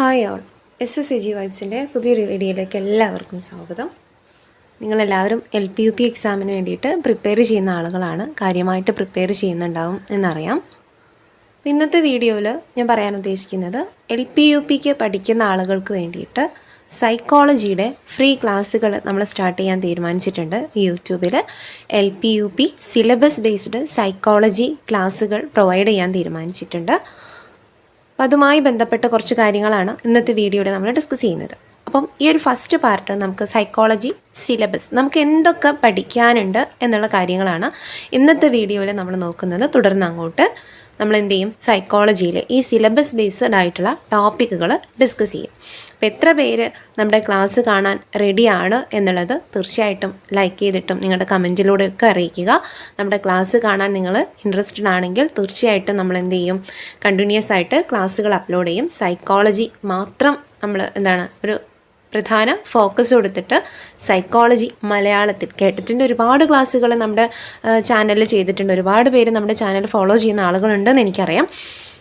Hi all. S S A G വൈബ്സിന്റെ പുതിയൊരു വീഡിയോയിലേക്ക് എല്ലാവർക്കും സ്വാഗതം. നിങ്ങളെല്ലാവരും എൽ പി യു പി എക്സാമിന് വേണ്ടിയിട്ട് പ്രിപ്പയർ ചെയ്യുന്ന ആളുകളാണ്. കാര്യമായിട്ട് പ്രിപ്പയർ ചെയ്യുന്നുണ്ടാവും എന്നറിയാം. ഇന്നത്തെ വീഡിയോയിൽ ഞാൻ പറയാൻ ഉദ്ദേശിക്കുന്നത് എൽ പി യു പിക്ക് പഠിക്കുന്ന ആളുകൾക്ക് വേണ്ടിയിട്ട് സൈക്കോളജിയുടെ ഫ്രീ ക്ലാസ്സുകൾ നമ്മൾ സ്റ്റാർട്ട് ചെയ്യാൻ തീരുമാനിച്ചിട്ടുണ്ട് യൂട്യൂബിൽ. L P U P syllabus based psychology ക്ലാസ്സുകൾ പ്രൊവൈഡ് ചെയ്യാൻ തീരുമാനിച്ചിട്ടുണ്ട്. അപ്പോൾ അതുമായി ബന്ധപ്പെട്ട കുറച്ച് കാര്യങ്ങളാണ് ഇന്നത്തെ വീഡിയോയിൽ നമ്മൾ ഡിസ്കസ് ചെയ്യുന്നത്. അപ്പം ഈ ഒരു ഫസ്റ്റ് പാർട്ട് നമുക്ക് സൈക്കോളജി സിലബസ് നമുക്ക് എന്തൊക്കെ പഠിക്കാനുണ്ട് എന്നുള്ള കാര്യങ്ങളാണ് ഇന്നത്തെ വീഡിയോയിൽ നമ്മൾ നോക്കുന്നത്. തുടർന്ന് അങ്ങോട്ട് നമ്മൾ എന്ത് ചെയ്യും? സൈക്കോളജിയിൽ ഈ സിലബസ് ബേസ്ഡ് ആയിട്ടുള്ള ടോപ്പിക്കുകൾ ഡിസ്കസ് ചെയ്യും. അപ്പോൾ എത്ര പേര് നമ്മുടെ ക്ലാസ് കാണാൻ റെഡിയാണ് എന്നുള്ളത് തീർച്ചയായിട്ടും ലൈക്ക് ചെയ്തിട്ടും നിങ്ങളുടെ കമന്റിലൂടെ ഒക്കെ അറിയിക്കുക. നമ്മുടെ ക്ലാസ് കാണാൻ നിങ്ങൾ ഇൻട്രസ്റ്റഡ് ആണെങ്കിൽ തീർച്ചയായിട്ടും നമ്മൾ എന്ത് ചെയ്യും? കണ്ടിന്യൂസ് ആയിട്ട് ക്ലാസ്സുകൾ അപ്ലോഡ് ചെയ്യും. സൈക്കോളജി മാത്രം നമ്മൾ എന്താണ് ഒരു പ്രധാന ഫോക്കസ് കൊടുത്തിട്ട് സൈക്കോളജി മലയാളത്തിൽ കേട്ടിട്ടുണ്ട്. ഒരുപാട് ക്ലാസ്സുകൾ നമ്മുടെ ചാനലിൽ ചെയ്തിട്ടുണ്ട്. ഒരുപാട് പേര് നമ്മുടെ ചാനൽ ഫോളോ ചെയ്യുന്ന ആളുകളുണ്ടെന്ന് എനിക്കറിയാം.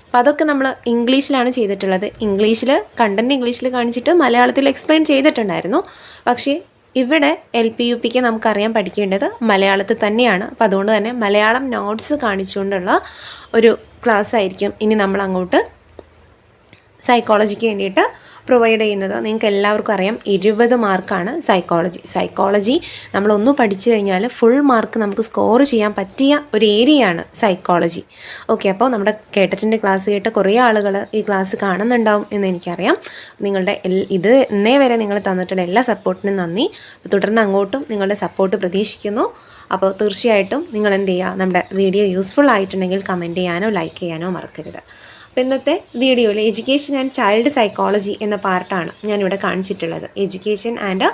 അപ്പോൾ അതൊക്കെ നമ്മൾ ഇംഗ്ലീഷിലാണ് ചെയ്തിട്ടുള്ളത്. ഇംഗ്ലീഷിൽ കണ്ടന്റ് ഇംഗ്ലീഷിൽ കാണിച്ചിട്ട് മലയാളത്തിൽ എക്സ്പ്ലെയിൻ ചെയ്തിട്ടുണ്ടായിരുന്നു. പക്ഷേ ഇവിടെ എൽ പി യു പിക്ക് നമുക്കറിയാൻ പഠിക്കേണ്ടത് മലയാളത്തിൽ തന്നെയാണ്. അപ്പം അതുകൊണ്ട് തന്നെ മലയാളം നോട്ട്സ് കാണിച്ചുകൊണ്ടുള്ള ഒരു ക്ലാസ് ആയിരിക്കും. ഇനി നമ്മൾ അങ്ങോട്ട് സൈക്കോളജിക്ക് വേണ്ടിയിട്ട് പ്രൊവൈഡ് ചെയ്യുന്നത്. നിങ്ങൾക്ക് എല്ലാവർക്കും അറിയാം ഇരുപത് മാർക്കാണ് സൈക്കോളജി സൈക്കോളജി നമ്മളൊന്ന് പഠിച്ചു കഴിഞ്ഞാൽ ഫുൾ മാർക്ക് നമുക്ക് സ്കോർ ചെയ്യാൻ പറ്റിയ ഒരു ഏരിയയാണ് സൈക്കോളജി ഓക്കെ അപ്പോൾ നമ്മുടെ കേട്ടറ്റിന്റെ ക്ലാസ് കേട്ട കുറേ ആളുകൾ ഈ ക്ലാസ് കാണുന്നുണ്ടാവും എന്ന് എനിക്കറിയാം. നിങ്ങളുടെ ഇത് ഇന്നേ വരെ നിങ്ങൾ തന്നിട്ടുള്ള എല്ലാ സപ്പോർട്ടിനും നന്ദി. തുടർന്ന് അങ്ങോട്ടും നിങ്ങളുടെ സപ്പോർട്ട് പ്രതീക്ഷിക്കുന്നു. അപ്പോൾ തീർച്ചയായിട്ടും നിങ്ങൾ എന്ത് ചെയ്യുക? നമ്മുടെ വീഡിയോ യൂസ്ഫുൾ ആയിട്ടുണ്ടെങ്കിൽ കമന്റ് ചെയ്യാനോ ലൈക്ക് ചെയ്യാനോ മറക്കരുത്. അപ്പോൾ ഇന്നത്തെ വീഡിയോയിൽ എഡ്യൂക്കേഷൻ ആൻഡ് ചൈൽഡ് സൈക്കോളജി എന്ന പാർട്ടാണ് ഞാനിവിടെ കാണിച്ചിട്ടുള്ളത്. എഡ്യൂക്കേഷൻ ആൻഡ്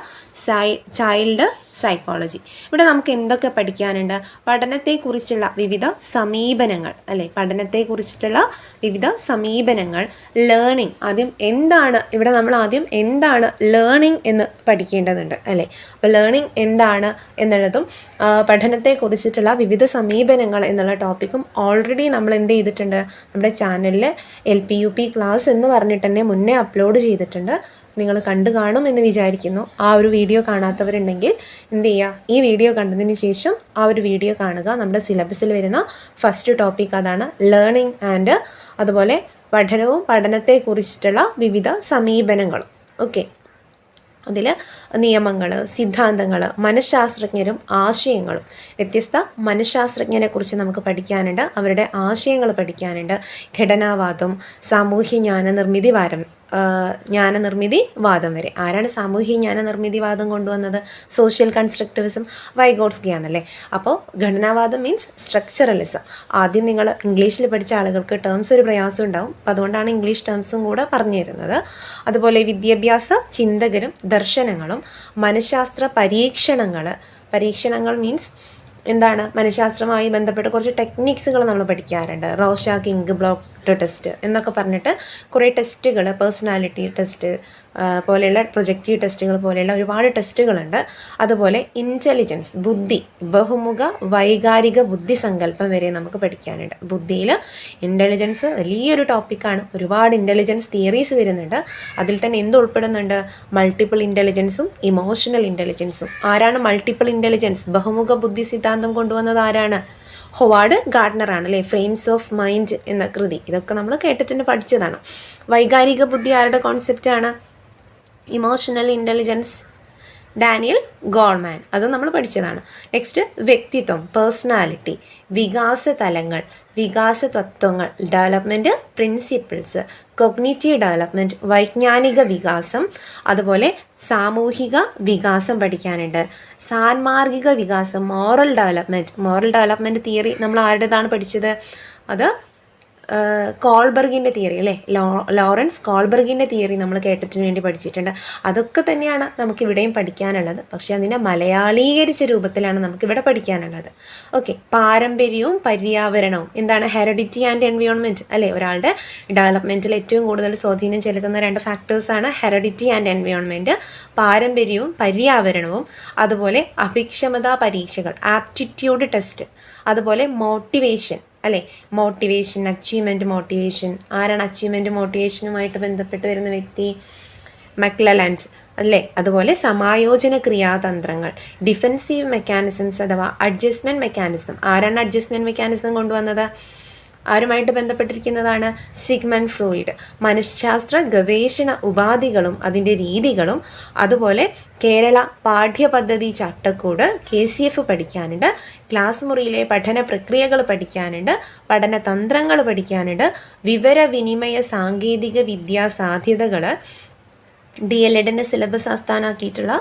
ചൈൽഡ് സൈക്കോളജി ഇവിടെ നമുക്ക് എന്തൊക്കെ പഠിക്കാനുണ്ട്? പഠനത്തെക്കുറിച്ചുള്ള വിവിധ സമീപനങ്ങൾ അല്ലെ? പഠനത്തെക്കുറിച്ചിട്ടുള്ള വിവിധ സമീപനങ്ങൾ ലേണിംഗ് ആദ്യം എന്താണ് ഇവിടെ നമ്മൾ ആദ്യം എന്താണ് ലേണിംഗ് എന്ന് പഠിക്കേണ്ടതുണ്ട് അല്ലേ? അപ്പോൾ ലേണിംഗ് എന്താണ് എന്നുള്ളതും പഠനത്തെക്കുറിച്ചിട്ടുള്ള വിവിധ സമീപനങ്ങൾ എന്നുള്ള ടോപ്പിക്കും ഓൾറെഡി നമ്മൾ എന്ത് ചെയ്തിട്ടുണ്ട്? നമ്മുടെ ചാനലിൽ L P U P class എന്ന് പറഞ്ഞിട്ട് തന്നെ മുന്നേ അപ്ലോഡ് ചെയ്തിട്ടുണ്ട്. നിങ്ങൾ കണ്ടു കാണും എന്ന് വിചാരിക്കുന്നു. ആ ഒരു വീഡിയോ കാണാത്തവരുണ്ടെങ്കിൽ എന്ത് ചെയ്യുക? ഈ വീഡിയോ കണ്ടതിന് ശേഷം ആ ഒരു വീഡിയോ കാണുക. നമ്മുടെ സിലബസിൽ വരുന്ന ഫസ്റ്റ് ടോപ്പിക് അതാണ് ലേണിംഗ് ആൻഡ് അതുപോലെ പഠനവും പഠനത്തെക്കുറിച്ചിട്ടുള്ള വിവിധ സമീപനങ്ങളും. ഓക്കെ അതിൽ നിയമങ്ങൾ സിദ്ധാന്തങ്ങൾ മനഃശാസ്ത്രജ്ഞരും ആശയങ്ങളും. വ്യത്യസ്ത മനഃശാസ്ത്രജ്ഞനെക്കുറിച്ച് നമുക്ക് പഠിക്കാനുണ്ട്. അവരുടെ ആശയങ്ങൾ പഠിക്കാനുണ്ട്. ഘടനാവാദം സാമൂഹ്യജ്ഞാന നിർമ്മിതി വാരം ആ, ജ്ഞാനനിർമ്മിതി വാദം വരെ. ആരാണ് സാമൂഹ്യ ജ്ഞാനനിർമ്മിതി വാദം കൊണ്ടുവന്നത്? സോഷ്യൽ കൺസ്ട്രക്റ്റിവിസം വൈഗോട്സ്കിയാണല്ലേ അപ്പോൾ ഘടനാവാദം മീൻസ് സ്ട്രക്ചറലിസം ആദ്യം നിങ്ങൾ ഇംഗ്ലീഷിൽ പഠിച്ച ആളുകൾക്ക് ടേംസ് ഒരു പ്രയാസം ഉണ്ടാവും. അപ്പം അതുകൊണ്ടാണ് ഇംഗ്ലീഷ് ടേംസും കൂടെ പറഞ്ഞു തരുന്നത്. അതുപോലെ വിദ്യാഭ്യാസ ചിന്തകരും ദർശനങ്ങളും മനഃശാസ്ത്ര പരീക്ഷണങ്ങൾ പരീക്ഷണങ്ങൾ മീൻസ് എന്താണ് മനഃശാസ്ത്രമായി ബന്ധപ്പെട്ട് കുറച്ച് ടെക്നിക്സുകൾ നമ്മൾ പഠിക്കാറുണ്ട്. റോഷാക്ക് ഇങ്ക് ബ്ലോക്ക് ടെസ്റ്റ് എന്നൊക്കെ പറഞ്ഞിട്ട് കുറേ ടെസ്റ്റുകൾ പേഴ്സണാലിറ്റി ടെസ്റ്റ് പോലെയുള്ള പ്രൊജക്റ്റീവ് ടെസ്റ്റുകൾ പോലെയുള്ള ഒരുപാട് ടെസ്റ്റുകളുണ്ട്. അതുപോലെ ഇന്റലിജൻസ് ബുദ്ധി ബഹുമുഖ വൈകാരിക ബുദ്ധി സങ്കല്പം വരെ നമുക്ക് പഠിക്കാനുണ്ട്. ബുദ്ധിയിൽ ഇന്റലിജൻസ് വലിയൊരു ടോപ്പിക്കാണ് ഒരുപാട് ഇന്റലിജൻസ് തിയറീസ് വരുന്നുണ്ട്. അതിൽ തന്നെ എന്ത് ഉൾപ്പെടുന്നുണ്ട്? മൾട്ടിപ്പിൾ ഇന്റലിജൻസും ഇമോഷണൽ ഇന്റലിജൻസും ആരാണ് മൾട്ടിപ്പിൾ ഇന്റലിജൻസ് ബഹുമുഖ ബുദ്ധി സിദ്ധാന്തം കൊണ്ടുവന്നത് ആരാണ്? ഹൊവാർഡ് ഗാർഡനർ അല്ലേ? ഫ്രെയിംസ് ഓഫ് മൈൻഡ് എന്ന കൃതി. ഇതൊക്കെ നമ്മൾ കേട്ടിട്ടുണ്ട് പഠിച്ചതാണ്. വൈകാരിക ബുദ്ധി ആരുടെ കോൺസെപ്റ്റാണ് ഇമോഷണൽ ഇന്റലിജൻസ് ഡാനിയൽ ഗോൾമാൻ അതും നമ്മൾ പഠിച്ചതാണ്. നെക്സ്റ്റ് വ്യക്തിത്വം പേഴ്സണാലിറ്റി വികാസ തലങ്ങൾ വികാസ തത്വങ്ങൾ ഡെവലപ്മെന്റ് പ്രിൻസിപ്പിൾസ് കൊഗ്നേറ്റീവ് ഡെവലപ്മെന്റ് വൈജ്ഞാനിക വികാസം അതുപോലെ സാമൂഹിക വികാസം പഠിക്കാനുണ്ട്. സാൻമാർഗിക വികാസം moral development moral development theory നമ്മൾ ആരുടേതാണ് പഠിച്ചത്? അത് കോൾബർഗിന്റെ തിയറി അല്ലേ? ലോറൻസ് കോൾബർഗിന്റെ തിയറി നമ്മൾ കേട്ടിട്ട് വേണ്ടി പഠിച്ചിട്ടുണ്ട്. അതൊക്കെ തന്നെയാണ് നമുക്ക് ഇവിടെയും പഠിക്കാനുള്ളത്. പക്ഷേ അതിനെ മലയാളീകരിച്ച രൂപത്തിലാണ് നമുക്ക് ഇവിടെ പഠിക്കാനുള്ളത്. ഓക്കെ പാരമ്പര്യവും പര്യാവരണവും. എന്താണ്? ഹെറിഡിറ്റി ആൻഡ് എൻവയോൺമെന്റ് അല്ലേ? ഒരാളുടെ ഡെവലപ്മെന്റിൽ ഏറ്റവും കൂടുതൽ സ്വാധീനം ചെലുത്തുന്ന രണ്ട് ഫാക്ടേഴ്സാണ് ഹെറിഡിറ്റി ആൻഡ് എൻവയോൺമെന്റ് പാരമ്പര്യവും പര്യാവരണവും. അതുപോലെ അഭിക്ഷമതാ പരീക്ഷകൾ ആപ്റ്റിറ്റ്യൂഡ് ടെസ്റ്റ്. അതുപോലെ മോട്ടിവേഷൻ അല്ലേ? മോട്ടിവേഷൻ അച്ചീവ്മെന്റ് മോട്ടിവേഷൻ ആരാണ് അച്ചീവ്മെന്റ് മോട്ടിവേഷനുമായിട്ട് ബന്ധപ്പെട്ട് വരുന്ന വ്യക്തി? മക്ലലാൻഡ് അല്ലേ? അതുപോലെ സമായോജന ക്രിയാതന്ത്രങ്ങൾ ഡിഫെൻസീവ് മെക്കാനിസംസ് അഥവാ അഡ്ജസ്റ്റ്മെന്റ് മെക്കാനിസം ആരാണ് അഡ്ജസ്റ്റ്മെന്റ് മെക്കാനിസം കൊണ്ടുവന്നത്? ആരുമായിട്ട് ബന്ധപ്പെട്ടിരിക്കുന്നതാണ് സിഗ്മൻ ഫ്രോയിഡ്. മനഃശാസ്ത്ര ഗവേഷണ ഉപാധികളും അതിന്റെ രീതികളും അതുപോലെ കേരള പാഠ്യപദ്ധതി ചട്ടക്കൂട് കെ സി എഫ് പഠിക്കാനുണ്ട് ക്ലാസ് മുറിയിലെ പഠന പ്രക്രിയകൾ പഠിക്കാനുണ്ട് പഠന തന്ത്രങ്ങൾ പഠിക്കാനുണ്ട് വിവരവിനിമയ സാങ്കേതിക വിദ്യാ സാധ്യതകൾ ഡി എൽ എഡിന്റെ സിലബസ് ആസ്ഥാനാക്കിയിട്ടുള്ള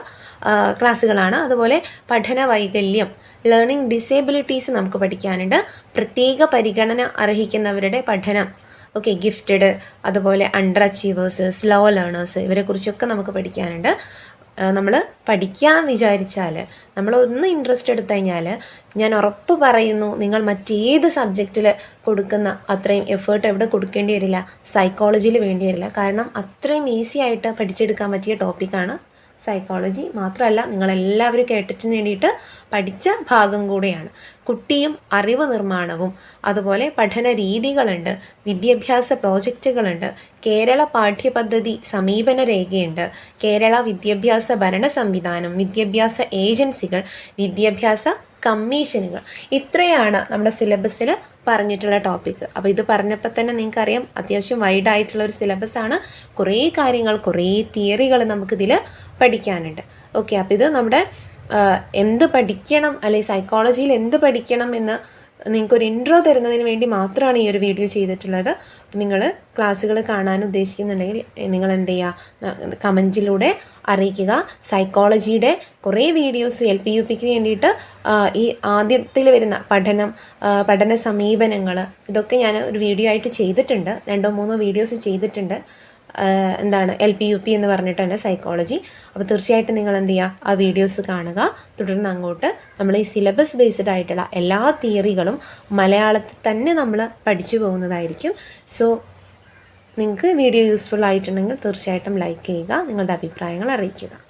ക്ലാസ്സുകളാണ്. അതുപോലെ പഠന വൈകല്യം ലേണിംഗ് ഡിസേബിലിറ്റീസ് നമുക്ക് പഠിക്കാനുണ്ട്. പ്രത്യേക പരിഗണന അർഹിക്കുന്നവരുടെ പഠനം ഓക്കെ ഗിഫ്റ്റഡ് അതുപോലെ അണ്ടർ അച്ചീവേഴ്സ് സ്ലോ ലേണേഴ്സ് ഇവരെക്കുറിച്ചൊക്കെ നമുക്ക് പഠിക്കാനുണ്ട്. നമ്മൾ പഠിക്കാൻ വിചാരിച്ചാൽ നമ്മൾ ഒന്ന് ഇൻട്രസ്റ്റ് എടുത്തു കഴിഞ്ഞാൽ ഞാൻ ഉറപ്പ് പറയുന്നു നിങ്ങൾ മറ്റേത് സബ്ജക്റ്റിൽ കൊടുക്കുന്ന അത്രയും എഫേർട്ട് എവിടെ കൊടുക്കേണ്ടി വരില്ല സൈക്കോളജിയിൽ വേണ്ടി വരില്ല. കാരണം അത്രയും ഈസി ആയിട്ട് പഠിച്ചെടുക്കാൻ പറ്റിയ ടോപ്പിക്കാണ് സൈക്കോളജി മാത്രമല്ല നിങ്ങളെല്ലാവരും കേട്ടിട്ട് വേണ്ടിയിട്ട് പഠിച്ച ഭാഗം കൂടെയാണ്. കുട്ടിയും അറിവ് നിർമ്മാണവും അതുപോലെ പഠന രീതികളുണ്ട് വിദ്യാഭ്യാസ പ്രോജക്റ്റുകളുണ്ട് കേരള പാഠ്യപദ്ധതി സമീപന രേഖയുണ്ട് കേരള വിദ്യാഭ്യാസ ഭരണ സംവിധാനം വിദ്യാഭ്യാസ ഏജൻസികൾ വിദ്യാഭ്യാസ കമ്മീഷനുകൾ ഇത്രയാണ് നമ്മുടെ സിലബസിൽ പറഞ്ഞിട്ടുള്ള ടോപ്പിക്ക് അപ്പോൾ ഇത് പറഞ്ഞപ്പോൾ തന്നെ നിങ്ങൾക്കറിയാം അത്യാവശ്യം വൈഡ് ആയിട്ടുള്ള ഒരു സിലബസാണ് കുറേ കാര്യങ്ങൾ കുറേ തിയറികൾ നമുക്കിതിൽ പഠിക്കാനുണ്ട്. ഓക്കെ അപ്പോൾ ഇത് നമ്മുടെ എന്ത് പഠിക്കണം അല്ലെങ്കിൽ സൈക്കോളജിയിൽ എന്ത് പഠിക്കണം എന്ന് നിങ്ങൾക്കൊരു ഇൻട്രോ തരുന്നതിന് വേണ്ടി മാത്രമാണ് ഈ ഒരു വീഡിയോ ചെയ്തിട്ടുള്ളത്. നിങ്ങൾ ക്ലാസ്സുകൾ കാണാൻ ഉദ്ദേശിക്കുന്നുണ്ടെങ്കിൽ നിങ്ങൾ എന്ത് ചെയ്യുക കമന്റിലൂടെ അറിയിക്കുക. സൈക്കോളജിയുടെ കുറേ വീഡിയോസ് എൽ പി യു പിക്ക് വേണ്ടിയിട്ട് ഈ ആദ്യത്തിൽ വരുന്ന പഠനം പഠന സമീപനങ്ങൾ ഇതൊക്കെ ഞാൻ ഒരു വീഡിയോ ആയിട്ട് ചെയ്തിട്ടുണ്ട്. രണ്ടോ മൂന്നോ വീഡിയോസ് ചെയ്തിട്ടുണ്ട്. എന്താണ് എൽ പി യു പി എന്ന് പറഞ്ഞിട്ടാണ് സൈക്കോളജി അപ്പോൾ തീർച്ചയായിട്ടും നിങ്ങൾ എന്ത് ചെയ്യുക ആ വീഡിയോസ് കാണുക. തുടർന്ന് അങ്ങോട്ട് നമ്മൾ ഈ സിലബസ് ബേസ്ഡ് ആയിട്ടുള്ള എല്ലാ തിയറികളും മലയാളത്തിൽ തന്നെ നമ്മൾ പഠിച്ചു പോകുന്നതായിരിക്കും. സോ നിങ്ങൾക്ക് വീഡിയോ യൂസ്ഫുൾ ആയിട്ടുണ്ടെങ്കിൽ തീർച്ചയായിട്ടും ലൈക്ക് ചെയ്യുക. നിങ്ങളുടെ അഭിപ്രായങ്ങൾ അറിയിക്കുക.